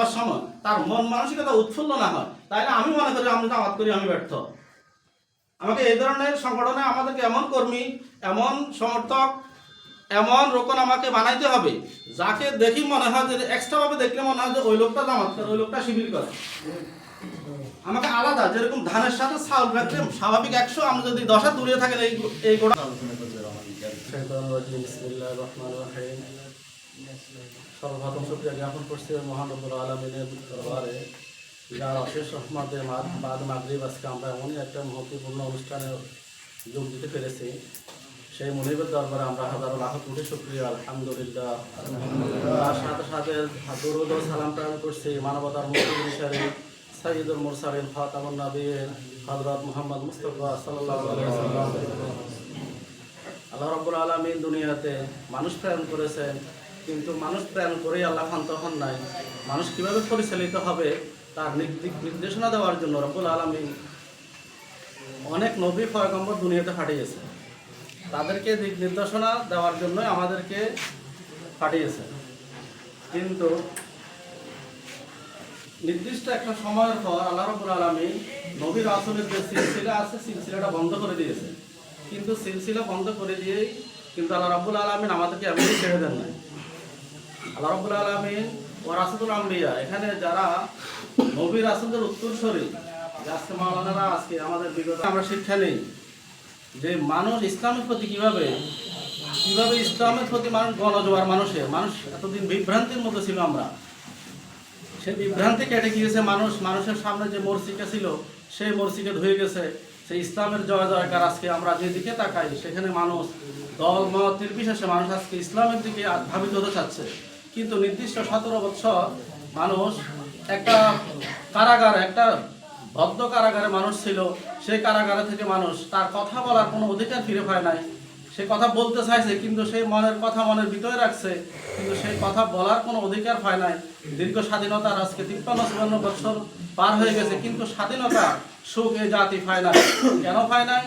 পাওয়ার সময় তার মন মানসিকতা উৎফুল্ল না হয় তাইলে আমি মনে করি আমি জামাত করি, আমি ব্যর্থ। আমাকে এই ধরনের সংগঠনে আমাদেরকে এমন কর্মী, এমন সমর্থক, এমন রোকন আমাকে বানাইতে হবে, যাকে দেখি মনে হয় যে এক্সট্রা ভাবে দেখলে মনে হয় যে ওই লোকটা জামাত করে, ওই লোকটা শিবির করে। আমাকে আলাদা, যেরকম ধানের সাথে চাউল রাখলে স্বাভাবিক একশো আমি যদি দশা দূরে থাকেন, এই এই গোড়া সর্বপ্রথম শুকরিয়া জ্ঞাপন করছি মহানবুল আলমিনের দরবারে। যার অশেষ রহমতের মা- বাদ মাগরিব আজকে আমরা এমনই একটা মহত্বপূর্ণ অনুষ্ঠানে যোগ দিতে পেরেছি। সেই মনিবের দরবারে আমরা হাজারো লাখ কোটি শুক্রিয়া আলহামদুলিল্লাহ। তার সাথে সাথে দরুদ সালাম প্রেরণ করছি মানবতার মুক্তি হিসাবে সঈদুল মুরসালিন খাতামুন নবীন হযরত মুহাম্মদ মুস্তাফা ওয়াসাল্লাম। আল্লাহ রব্বুল আলমিন দুনিয়াতে মানুষ প্রেরণ করেছেন। কিন্তু মানুষ প্রেরণ করেই আল্লাহ শান্ত হন নাই। মানুষ কীভাবে পরিচালিত হবে, তার দিক নির্দেশনা দেওয়ার জন্য রব্বুল আলমিন অনেক নবী পয়গম্বর দুনিয়াতে পাঠিয়েছে। তাদেরকে দিক নির্দেশনা দেওয়ার জন্যই আমাদেরকে পাঠিয়েছে। কিন্তু নির্দিষ্ট একটা সময়ের পর আল্লাহ রব্বুল আলমিন নবীর আসলের যে সিলসিলা আছে, সিলসিলাটা বন্ধ করে দিয়েছে। কিন্তু সিলসিলা বন্ধ করে দিয়েই কিন্তু আল্লাহ রাব্বুল আলমিন আমাদেরকে এমনি ছেড়ে দেন নাই। আল্লাহ আলমিন ও রাসুদুল এখানে যারা যে আজকে মাওলানারা আজকে আমাদের বিগত আমরা শিক্ষা নেই যে মানুষ ইসলামের প্রতি কীভাবে কীভাবে ইসলামের প্রতি মানুষ গণজোয়ার মানুষের, মানুষ এতদিন বিভ্রান্তির মধ্যে ছিল আমরা। সেই বিভ্রান্তি কেটে গিয়েছে মানুষ মানুষের সামনে যে মরসিকা ছিল, সেই মরসিকে ধুয়ে গেছে। সেই ইসলামের জয় জয়কার আজকে আমরা যেদিকে তাকাই, সেখানে মানুষ দল, মত, নির্বিশেষে মানুষ আজকে ইসলামের দিকে ধাবিত হতে চাচ্ছে। কিন্তু নির্দিষ্ট সতেরো বছর মানুষ একটা কারাগার, একটা বদ্ধ কারাগারে মানুষ ছিল। সেই কারাগারে থেকে মানুষ তার কথা বলার কোনো অধিকার ফিরে পায় নাই। সে কথা বলতে চাইছে, কিন্তু সেই মনের কথা মনের ভিতরে রাখছে। কিন্তু সেই কথা বলার কোনো অধিকার পায় নাই। দীর্ঘ স্বাধীনতার আজকে তিপ্পান্ন, চুয়ান্ন বছর পার হয়ে গেছে, কিন্তু স্বাধীনতা সুখ এ জাতি পায় নাই। কেন পায় নাই?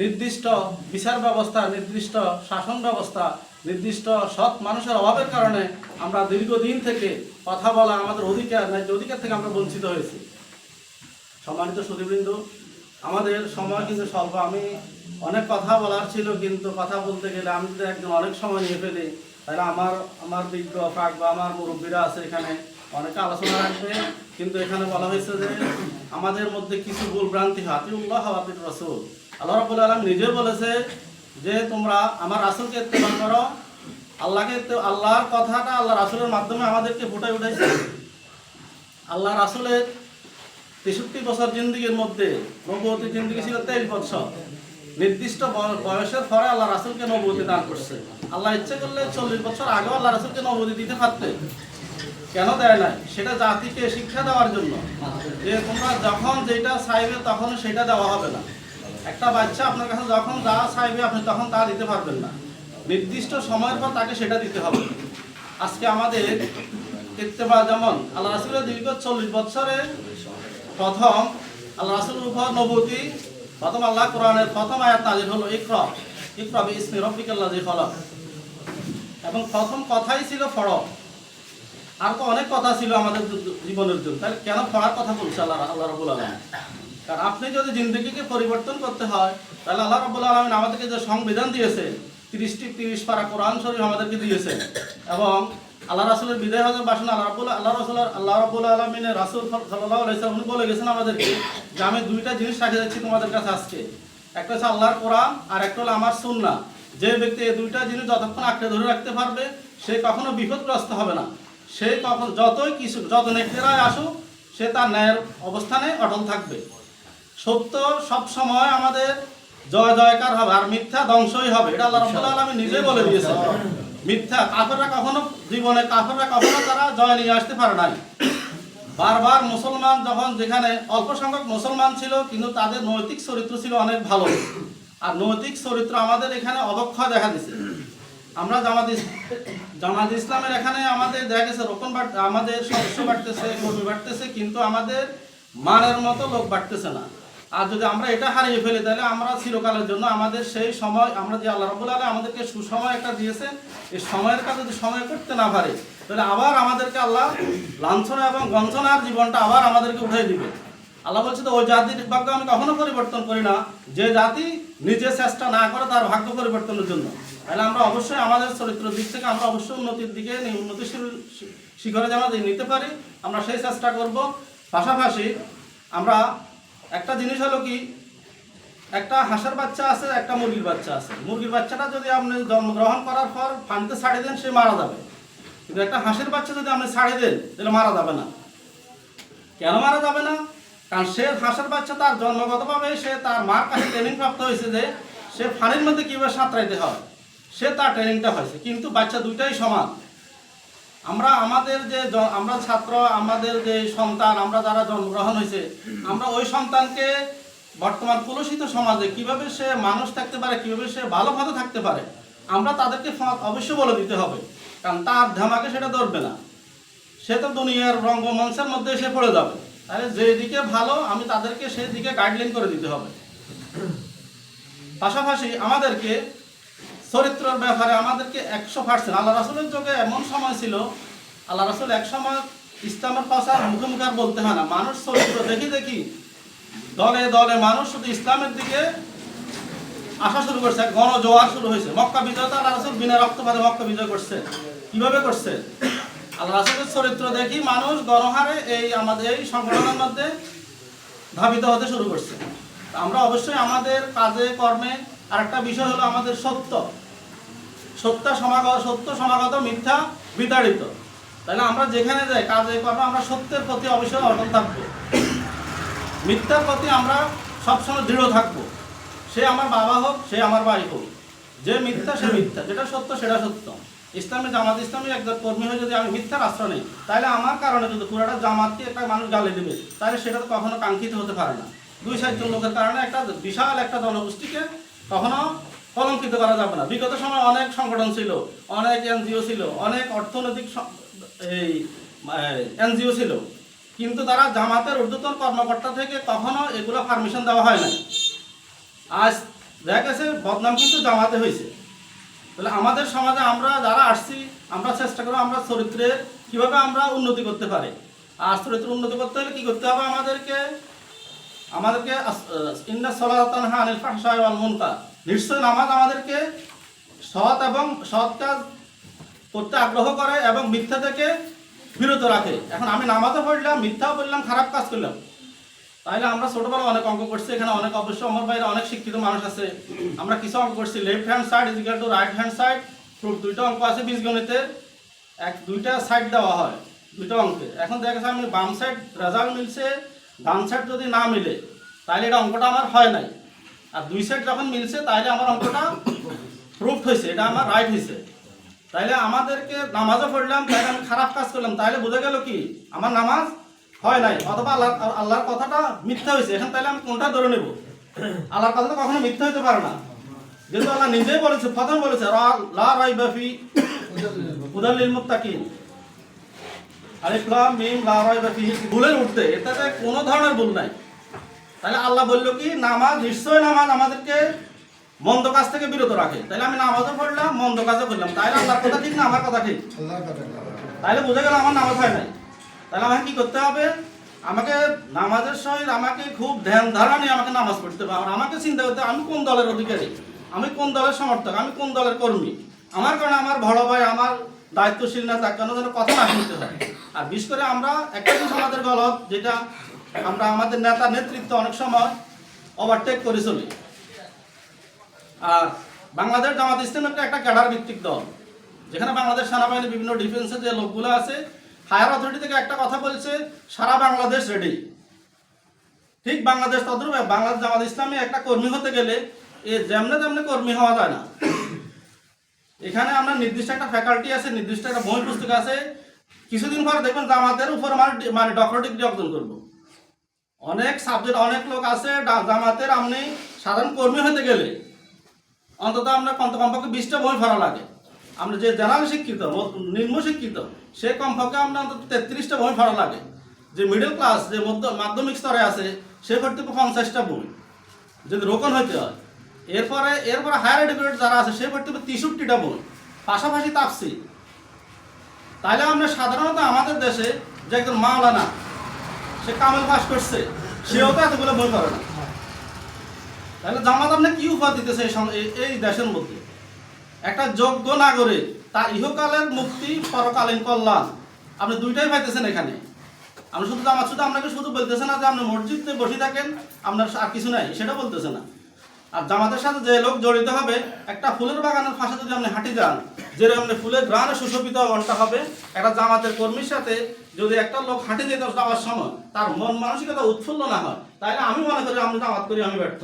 নির্দিষ্ট বিচার ব্যবস্থা, নির্দিষ্ট শাসন ব্যবস্থা নির্দিষ্ট সৎ মানুষের অভাবের কারণে আমরা দীর্ঘদিন থেকে কথা বলা আমাদের অধিকার ন্যায্য অধিকার থেকে আমরা বঞ্চিত হয়েছি। সম্মানিত সুদীবৃন্দ আমাদের সময় কিন্তু স্বল্প। আমি অনেক কথা বলার ছিল, কিন্তু কথা বলতে গেলে আমি যদি একজন অনেক সময় নিয়ে ফেলি। তাহলে আমার আমার বিজ্ঞ পাক বা আমার মুরব্বীরা আছে এখানে, অনেকে আলোচনা রাখবে। কিন্তু এখানে বলা হয়েছে যে আমাদের মধ্যে কিছু ভুল ভ্রান্তি হাতি উল্লাহ হাতির রসুল। আল্লাহ রাবুল আলম নিজে বলেছে যে তোমরা আমার রাসুলকে ইত্তেবা করো, আল্লাহকে আল্লাহর কথাটা আল্লাহ রাসুলের মাধ্যমে আমাদেরকে ফুটে উঠেছে। আল্লাহ রাসুলের তেষট্টি বছর জিন্দিগির মধ্যে নবতী জিন্দিগি ছিল তেইশ বছর নির্দিষ্ট বয়সের পরে আল্লাহ রাসুলকে নবতী দান করছে। আল্লাহ ইচ্ছে করলে চল্লিশ বছর আগেও আল্লাহ রাসুলকে নবতী দিতে পারতে। কেন দেয় নাই? সেটা জাতিকে শিক্ষা দেওয়ার জন্য। যে তোমরা যখন যেটা চাইবে তখন সেটা দেওয়া হবে না। একটা বাচ্চা আপনার কাছে যখন যা চাইবে, আপনি তখন তা দিতে পারবেন না। নির্দিষ্ট সময়ের পর তাকে সেটা দিতে হবে। আজকে আমাদের দেখতে ইত্তেবা যেমন, আল্লাহ রাসুলের দীর্ঘ চল্লিশ বছরে প্রথম আল্লাহ রাসুলের উপর নবতী, প্রথম আল্লাহ কোরআনের প্রথম আয়াত নাজির হলো, ইকরা। ইকরা বি ইসমি রব্বিকাল্লাযী খলাক। এবং প্রথম কথাই ছিল ফরজ আর তো অনেক কথা ছিল আমাদের জীবনের জন্য। তাহলে কেন পড়ার কথা বলছে আল্লাহ আল্লাহ রবুল আলম কারণ আপনি যদি জিন্দগিকে পরিবর্তন করতে হয়, তাহলে আল্লাহ রবুল আলমিন আমাদেরকে যে সংবিধান দিয়েছে, তিরিশটি তিরিশ পারা কোরআন শরীফ আমাদেরকে দিয়েছে। এবং আল্লাহ রাসুলের বিদায় হজর বাসন আল্লাহ রাবুল আল্লাহ রাসুল আল্লাহ রবুল আলমিনের রাসুল সাল্লাহ আলাইসালাম উনি বলে গেছেন আমাদেরকে যে আমি দুইটা জিনিস রাখে যাচ্ছি তোমাদের কাছে আজকে। একটা হচ্ছে আল্লাহর কোরআন, আর একটা হলো আমার সুন্না যে ব্যক্তি এই দুইটা জিনিস যতক্ষণ আঁকড়ে ধরে রাখতে পারবে, সে কখনো বিপদগ্রস্ত হবে না। সে কখন যতই কিছু যত নেকড়ায় আসুক, সে তার ন্যায়ের অবস্থানে অটল থাকবে। সত্য সব সময় আমাদের জয় জয়কার হবে আর মিথ্যা ধ্বংসই হবে। এটা আল্লাহ রাব্বুল আলামিন নিজে বলে দিয়েছে মিথ্যা কাফেররা কখনো জীবনে কাফেররা কখনো তারা জয় নিয়ে আসতে পারে নাই। বারবার মুসলমান যখন যেখানে অল্প সংখ্যক মুসলমান ছিল কিন্তু তাদের নৈতিক চরিত্র ছিল অনেক ভালো। আর নৈতিক চরিত্র আমাদের এখানে অবক্ষয় দেখা দিছে। আমরা জামাত জামাত ইসলামের এখানে আমাদের দেখা গেছে রোপণ আমাদের সদস্য বাড়তেছে কর্মী বাড়তেছে কিন্তু আমাদের মানের মতো লোক বাড়তেছে না। আর যদি আমরা এটা হারিয়ে ফেলি, তাহলে আমরা চিরকালের জন্য আমাদের সেই সময়, আমরা যে আল্লাহ রবুল আলম আমাদেরকে সুসময় একটা দিয়েছে এই সময়ের কাছে যদি সময় করতে না পারে, তাহলে আবার আমাদেরকে আল্লাহ লাঞ্ছনা এবং গঞ্ছনার জীবনটা আবার আমাদেরকে উঠাই দিবে। আল্লাহ বলছে তো, ওই জাতির ভাগ্য আমি কখনো পরিবর্তন করি না। যে জাতি নিজে চেষ্টা না করে তার ভাগ্য পরিবর্তনের জন্য। তাহলে আমরা অবশ্যই আমাদের চরিত্র দিক থেকে আমরা অবশ্যই উন্নতির দিকে, উন্নতিশীল শিখরে যেন নিতে পারি, আমরা সেই চেষ্টা করব। পাশাপাশি আমরা একটা জিনিস হলো কি, একটা হাঁসের বাচ্চা আছে, একটা মুরগির বাচ্চা আছে। মুরগির বাচ্চাটা যদি আপনি জন্মগ্রহণ করার পর পানিতে ছাড়ি দেন, সে মারা যাবে। কিন্তু একটা হাঁসের বাচ্চা যদি আপনি ছাড়ি দেন, তাহলে মারা যাবে না। কেন মারা যাবে না? কারণ সে হাঁসের বাচ্চা তার জন্মগতভাবে সে তার মার কাছে ট্রেনিং প্রাপ্ত হয়েছে যে সে পানির মধ্যে কীভাবে সাঁতরাইতে হয়। সে তার ট্রেনিংটা হয়েছে। কিন্তু বাচ্চা দুইটাই সমান। আমরা আমাদের যে আমরা ছাত্র, আমাদের যে সন্তান, আমরা যারা জন্মগ্রহণ হয়েছে, আমরা ওই সন্তানকে বর্তমান কলুষিত সমাজে কীভাবে সে মানুষ থাকতে পারে, কীভাবে সে ভালো পথে থাকতে পারে, আমরা তাদেরকে অবশ্যই বলে দিতে হবে। কারণ তার ধামাকে সেটা ধরবে না। সে তো দুনিয়ার রঙ্গমঞ্চের মধ্যে এসে পড়ে যাবে। তাহলে যেদিকে ভালো, আমি তাদেরকে সেই দিকে গাইডলাইন করে দিতে হবে। পাশাপাশি আমাদেরকে চরিত্রের ব্যাপারে আমাদেরকে একশো পার্সেন্ট আল্লাহ রাসুলের যুগে এমন সময় ছিল, আল্লাহ রাসুল এক সময় ইসলামের মুখে মুখে আর বলতে হয় না। মানুষ চরিত্র দেখি দেখি দলে দলে মানুষ শুধু ইসলামের দিকে আসা শুরু করছে গণজোয়ার শুরু হয়েছে। মক্কা বিজয় তো আল্লাহ রাসুল বিনা রক্তপাতে মক্কা বিজয় করছে। কীভাবে করছে? আল্লাহ রাসুলের চরিত্র দেখি মানুষ গণহারে এই আমাদের এই সংগঠনের মধ্যে ধাবিত হতে শুরু করছে। আমরা অবশ্যই আমাদের কাজে, কর্মে আরেকটা বিষয় হলো আমাদের সত্য। সত্য সমাগত সত্য সমাগত মিথ্যা বিতাড়িত। তাহলে আমরা যেখানে যাই, কাজে কর্মে, আমরা সত্যের প্রতি অবশ্যই অটল থাকব। মিথ্যার প্রতি আমরা সবসময় দৃঢ় থাকব। সে আমার বাবা হোক, সে আমার ভাই হোক, যে মিথ্যা, সে মিথ্যা। যেটা সত্য, সেটা সত্য। ইসলামী, জামাত ইসলামী একজন কর্মী হয়ে যদি আমি মিথ্যার আশ্রয় নেই, তাহলে আমার কারণে যদি পুরোটা জামাতকে একটা মানুষ গালি দেবে। তাহলে সেটা তো কখনো কাঙ্ক্ষিত হতে পারে না। দুই চারজন লোকের কারণে একটা বিশাল একটা জনগোষ্ঠীকে কখনো কলঙ্কিত করা যাবে না। বিগত সময় অনেক সংগঠন ছিল, অনেক এনজিও ছিল, অনেক অর্থনৈতিক এই এনজিও ছিল। কিন্তু তারা জামাতের ঊর্ধ্বতন কর্মকর্তা থেকে কখনো এগুলো পারমিশন দেওয়া হয় না আজ দেখা গেছে বদনাম কিন্তু জামাতে হয়েছে। তাহলে আমাদের সমাজে আমরা যারা আসছি, আমরা চেষ্টা করব আমরা চরিত্রে কীভাবে আমরা উন্নতি করতে পারি। আর চরিত্র উন্নতি করতে হলে কী করতে হবে আমাদেরকে আমাদেরকে ইন্না সলাতান হানিল ফাহশায় ওয়াল মুনকার। নিশ্চয় নামাজ আমাদেরকে সৎ এবং সৎ কাজ করতে আগ্রহ করে এবং মিথ্যা থেকে বিরত রাখে। এখন আমি নামাজও পড়লাম, মিথ্যাও বললাম খারাপ কাজ করলাম। তাহলে আমরা ছোটবেলা অনেক অঙ্ক করছি, এখানে অনেক অবশ্য আমার বাইরে অনেক শিক্ষিত মানুষ আছে। আমরা কিছু অঙ্ক করছি left hand side is equal to right hand side proof দুইটা অঙ্ক আছে বীজগণিতে। এক, দুইটা সাইড দেওয়া হয়, দুইটা অঙ্কে। এখন দেখা গেছে আমি বাম সাইড রেজাল্ট মিলছে ডান সাইড যদি না মিলে, তাহলে এটা অঙ্কটা আমার হয় নাই। আর দুই সাইড যখন মিলছে, তাহলে আমার অঙ্কটা প্রুফ হয়েছে, এটা আমার রাইট হয়েছে। তাইলে আমাদেরকে নামাজও পড়লাম তাইলে আমি খারাপ কাজ করলাম। তাহলে বোঝা গেল কি, আমার নামাজ হয় নাই, অথবা আল্লাহ, আল্লাহর কথাটা মিথ্যা হয়েছে। এখন তাহলে আমি কোনটা ধরে নেব? আল্লাহর কথাটা কখনো মিথ্যা হতে পারে না। যেহেতু আল্লাহ নিজেই বলেছে, প্রথম বলেছে লা রাইবাফি হুদাল মুত্তাকিন। আলিফ লাম মিম লা ভুলের উঠতে? এটাতে কোনো ধরনের ভুল নাই। তাহলে আল্লাহ বলল কি নামাজ নিশ্চয় নামাজ আমাদেরকে মন্দ কাজ থেকে বিরত রাখে। তাহলে আমি নামাজও পড়লাম মন্দ কাজও করলাম। তাহলে আল্লাহর কথা ঠিক না আমার কথা ঠিক? তাহলে বোঝা গেল আমার নামাজ হয় নাই। তাহলে আমাকে কি করতে হবে? আমাকে নামাজের সহিত আমাকে খুব ধ্যান ধারণা নিয়ে আমাকে নামাজ পড়তে হবে। আর আমাকে চিন্তা করতে হবে, আমি কোন দলের অধিকারী? আমি কোন দলের সমর্থক? আমি কোন দলের কর্মী? আমার কারণে আমার বড় ভাই আমার দায়িত্বশীল না তার কেন যেন কথা না শুনতে হয়। আর বিশেষ করে আমরা একটা জিনিস আমাদের গলত, যেটা আমরা আমাদের নেতা নেতৃত্ব অনেক সময় ওভারটেক করে চলি। আর বাংলাদেশ জামাত ইসলাম একটা একটা ক্যাডার ভিত্তিক দল, যেখানে বাংলাদেশ সেনাবাহিনী বিভিন্ন ডিফেন্সের যে লোকগুলো আছে হায়ার অথরিটি থেকে একটা কথা বলছে, সারা বাংলাদেশ রেডি ঠিক বাংলাদেশ তদ্রূপ বাংলাদেশ জামাত ইসলামী একটা কর্মী হতে গেলে এ যেমনে তেমনি কর্মী হওয়া যায় না। এখানে আমরা নির্দিষ্ট একটা ফ্যাকাল্টি আছে, নির্দিষ্ট একটা বই পুস্তক আছে কিছুদিন পর দেখবেন জামাতের উপর মানে মানে ডক্টর ডিগ্রি অর্জন করব। অনেক সাবজেক্ট অনেক লোক আছে জামাতের আপনি সাধারণ কর্মী হতে গেলে অন্তত আপনার কমপক্ষে বিশটা বই ভরা লাগে। আমরা যে জেনারেল শিক্ষিত নিম্ন শিক্ষিত, সে কমপক্ষে আপনার অন্তত তেত্রিশটা বই ভরা লাগে। যে মিডল ক্লাস যে মধ্য মাধ্যমিক স্তরে আছে, সে ভর্তি পঞ্চাশটা বই। যদি রোকন হইতে হয়, এরপরে এরপরে হায়ার এডুকেটেড যারা আছে, সে ভর্তি তেষট্টিটা বই। পাশাপাশি তাপসি তাইলে আমরা সাধারণত আমাদের দেশে যে একজন মাওলানা, সে কামেল পাস করছে, সেও তো এতগুলো বই করে না। তাহলে জামাত আপনি কি উপহার দিতেছে এই দেশের মধ্যে? একটা যোগ্য নাগরিক, তার ইহকালের মুক্তি পরকালীন কল্যাণ, আপনি দুইটাই পাইতেছেন এখানে। আপনি শুধু জামাত শুধু আপনাকে শুধু বলতেছে না যে আপনি মসজিদে বসে থাকেন, আপনার আর কিছু নাই, সেটা বলতেছে না। আর জামাতের সাথে যে লোক জড়িত হবে, একটা ফুলের বাগানের পাশে যদি আপনি হাঁটি যান, যেরকম ফুলের গ্রানে সুশোভিত ঘণ্টা হবে, একটা জামাতের কর্মীর সাথে যদি একটা লোক হাঁটি যেতে যাওয়ার সময়, তার মন মানসিকতা উৎফুল্ল না হয়, তাহলে আমি মনে করি আমি জামাত করি, আমি ব্যর্থ।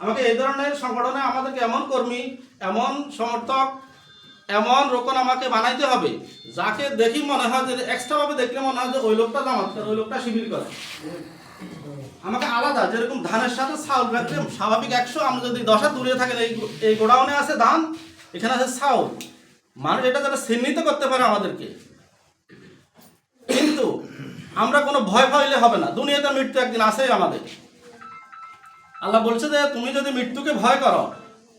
আমাকে এই ধরনের সংগঠনে আমাদেরকে এমন কর্মী, এমন সমর্থক, এমন রোকন আমাকে বানাইতে হবে, যাকে দেখি মনে হয় যে এক্সট্রাভাবে দেখলে মনে হয় যে ওই লোকটা জামাত, ওই লোকটা শিবির করে। আমাকে আলাদা, যেরকম ধানের সাথে চাউল রাখলে স্বাভাবিক একশো, আমরা যদি দশা দূরে থাকেন, এই গোডাউনে আছে ধান, এখানে আছে চাউল। মানুষ এটা যারা চিহ্নিত করতে পারে আমাদেরকে। কিন্তু আমরা কোনো ভয় পাইলে হবে না। দুনিয়াতে মৃত্যু একদিন আছেই আমাদের। আল্লাহ বলছে যে, তুমি যদি মৃত্যুকে ভয় করো,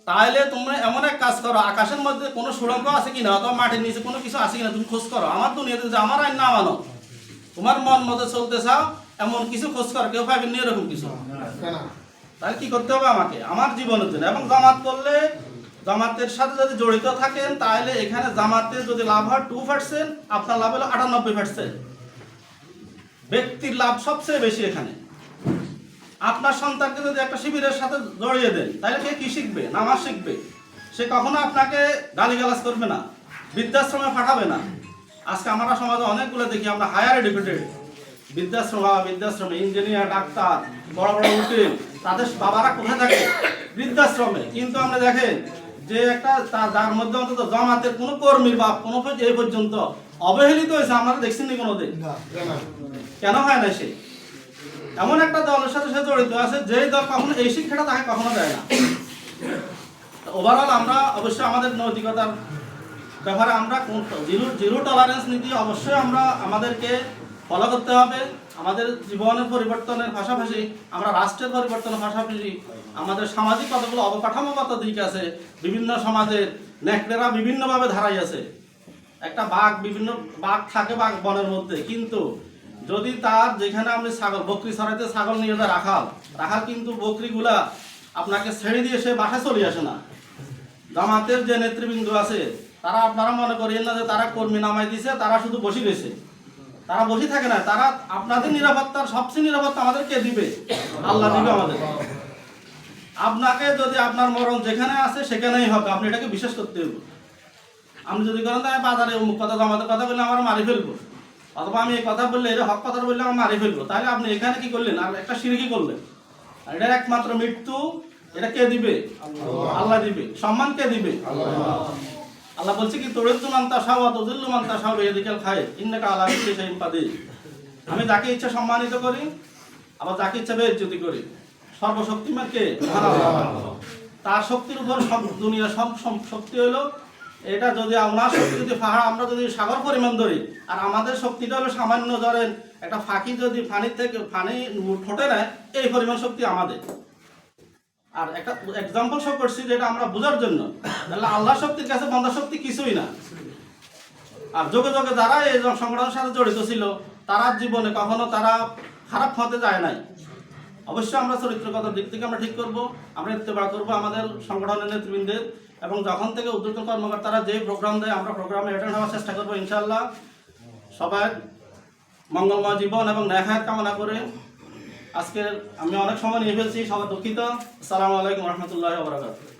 তাহলে তুমি এমন এক কাজ করো, আকাশের মধ্যে কোনো সুড়ঙ্গ আছে কিনা, অথবা মাটির নিচে কোনো কিছু আছে কিনা, তুমি খোঁজ করো। আমার দুনিয়াতে যে আমার আইন না মানো, তোমার মন মতো চলতে চাও এমন কিছু খোঁজ করো কেউ পাবেন নি এরকম কিছু। তাহলে কি করতে হবে আমাকে? আমার জীবনের জন্য। এবং জামাত করলে জামাতের সাথে যদি জড়িত থাকেন তাহলে এখানে জামাতে যদি লাভ হয় টু পার্সেন্ট আপনার লাভ হলো আটানব্বই পার্সেন্ট ব্যক্তির লাভ সবচেয়ে বেশি এখানে। আপনার সন্তানকে যদি একটা শিবিরের সাথে জড়িয়ে দেন তাহলে সে কি শিখবে? নামাজ শিখবে। সে কখনো আপনাকে গালিগালাজ করবে না বৃদ্ধাশ্রমে পাঠাবে না। আজকে আমরা সমাজে অনেকগুলো দেখি আমরা হায়ার এডুকেটেড বৃদ্ধাশ্রম বা বৃদ্ধাশ্রমে ইঞ্জিনিয়ার ডাক্তার বড় বড় উকিল তাদের বাবারা কোথায় থাকে? বৃদ্ধাশ্রমে। কিন্তু আমরা দেখেন যে একটা যার মধ্যে অন্তত জমাতের কোনো কর্মীর বা কোনো এই পর্যন্ত অবহেলিত হয়েছে আমরা দেখছি নি কোনোদিন? কেন হয় না সে? এমন একটা দলের সাথে সে জড়িত আছে যে দল কখনো এই শিক্ষাটা তাকে কখনো দেয় না। ওভারঅল আমরা অবশ্যই আমাদের নৈতিকতার ব্যাপারে আমরা জিরো জিরো টলারেন্স নীতি অবশ্যই আমরা আমাদেরকে ফলো করতে হবে। আমাদের জীবনের পরিবর্তনের পাশাপাশি আমরা রাষ্ট্রের পরিবর্তনের পাশাপাশি আমাদের সামাজিক কতগুলো অবকাঠামোগত দিক আছে, বিভিন্ন সমাজের নেকড়েরা বিভিন্নভাবে ধারাই আছে। একটা বাঘ বিভিন্ন, বাঘ থাকে বাঘ বনের মধ্যে, কিন্তু যদি তার যেখানে আপনি ছাগল, বকরি ছড়াইতে ছাগল নিয়ে যায় রাখাল রাখাল কিন্তু বকরিগুলা আপনাকে ছেড়ে দিয়ে সে বাসায় চলে আসে না। জামাতের যে নেতৃবৃন্দ আছে, তারা আপনারা মনে করেন না যে তারা কর্মী নামাই দিছে, তারা শুধু বসে রয়েছে। তারা বসে থাকে না, তারা আপনাদের নিরাপত্তার সবচেয়ে নিরাপত্তা আমাদের কে দিবে। আল্লাহ দিবে আমাদের। আপনাকে যদি আপনার মরণ যেখানে আছে সেখানেই হবে আপনি এটাকে বিশ্বাস করতে হবে আপনি যদি করেন তাই বাজারে অমুক কথা আমাদের কথা বললে আমার মারি ফেলব। অথবা আমি এই কথা বললে এটা হক কথা বললে আমার মারি ফেলব। তাহলে আপনি এখানে কি করলেন? আর একটা সিঁড়ি করলেন। আর এটার একমাত্র মৃত্যু, এটা কে দিবে? আল্লাহ দিবে। সম্মান কে দিবে? আল্লাহ বলছে কি তোরেদ্দু মান্তা সাওয়া তদুল্লু মান্তা সাওয়া এদিকাল খায় ইন্নাকা আলা কুল্লি শাইইন কাদির। আমি যাকে ইচ্ছা সম্মানিত করি, আবার যাকে ইচ্ছা বেজ্জতি করি। সর্বশক্তিমান কে? তার শক্তির উপর সব দুনিয়া সব সব- শক্তি হলো এটা যদি আমরা শক্তি যদি পাহাড় আমরা যদি সাগর পরিমাণ ধরি, আর আমাদের শক্তিটা হলো সামান্য ধরেন, একটা ফাঁকি যদি ফানির থেকে ফানি ঠোঁটে নেয়, এই পরিমাণ শক্তি আমাদের। আর একটা এক্সাম্পল শো করছি যেটা আমরা বোঝার জন্য। তাহলে আল্লাহ শক্তির কাছে বন্ধা শক্তি কিছুই না। আর যোগে যোগে যারা এই সংগঠনের সাথে জড়িত ছিল, তারা জীবনে কখনো তারা খারাপ হতে যায় নাই। অবশ্যই আমরা চরিত্রগত দিক থেকে আমরা ঠিক করব, আমরা ইত্তেবা করব আমাদের সংগঠনের নেতৃবৃন্দের এবং যখন থেকে উদ্যোক্ত কর্মকর্তারা যে প্রোগ্রাম দেয়, আমরা প্রোগ্রামে অ্যাটেন্ড হওয়ার চেষ্টা করব ইনশাল্লাহ সবাই মঙ্গলময় জীবন এবং ন্যায় কামনা করে আজকে আমি অনেক সময় নিয়ে ফেলছি সবার দুঃখিত। আসসালামু আলাইকুম রহমতুল্লাহ বরাকাতুহ।